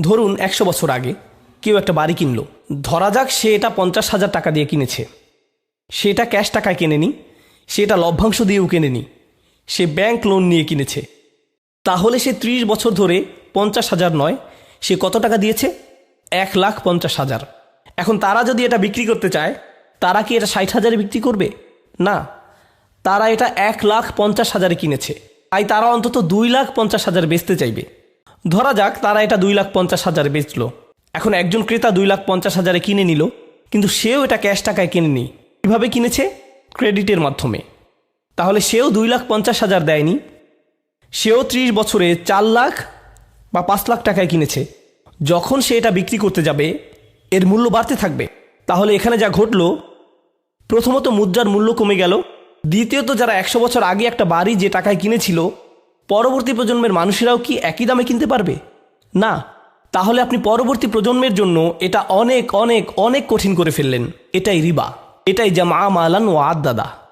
ধরুন একশো বছর আগে কেউ একটা বাড়ি কিনল। ধরা যাক সে এটা পঞ্চাশ হাজার টাকা দিয়ে কিনেছে। সেটা ক্যাশ টাকায় কেনেনি, সেটা লভ্যাংশ দিয়েও কেনেনি, সে ব্যাংক লোন নিয়ে কিনেছে। তাহলে সে ত্রিশ বছর ধরে পঞ্চাশ হাজার নয়, সে কত টাকা দিয়েছে? এক লাখ পঞ্চাশ হাজার। এখন তারা যদি এটা বিক্রি করতে চায়, তারা কি এটা ষাট হাজারে বিক্রি করবে? না। তারা এটা এক লাখ পঞ্চাশ হাজারে কিনেছে। তাই তারা অন্তত দুই লাখ পঞ্চাশ হাজার বেচতে চাইবে। ধরা যাক তারা এটা দুই লাখ পঞ্চাশ হাজারে বেচলো। এখন একজন ক্রেতা দুই লাখ পঞ্চাশ হাজারে কিনে নিল, কিন্তু সেও এটা ক্যাশ টাকায় কিনেনি। কীভাবে কিনেছে? ক্রেডিটের মাধ্যমে। তাহলে সেও দুই লাখ পঞ্চাশ হাজার দেয়নি। সেও ত্রিশ বছরে চার লাখ বা পাঁচ লাখ টাকায় কিনেছে। যখন সে এটা বিক্রি করতে যাবে, এর মূল্য বাড়তে থাকবে। তাহলে এখানে যা ঘটলো, প্রথমত মুদ্রার মূল্য কমে গেল। দ্বিতীয়ত যারা একশো বছর আগে একটা বাড়ি যে টাকায় কিনেছিল পরবর্তী প্রজন্মের মানুষেরাও কি একই দামে কিনতে পারবে? না। তাহলে আপনি পরবর্তী প্রজন্মের জন্য এটা অনেক অনেক অনেক কঠিন করে ফেললেন। এটাই রিবা। এটাই জামা মালান ও আদাদা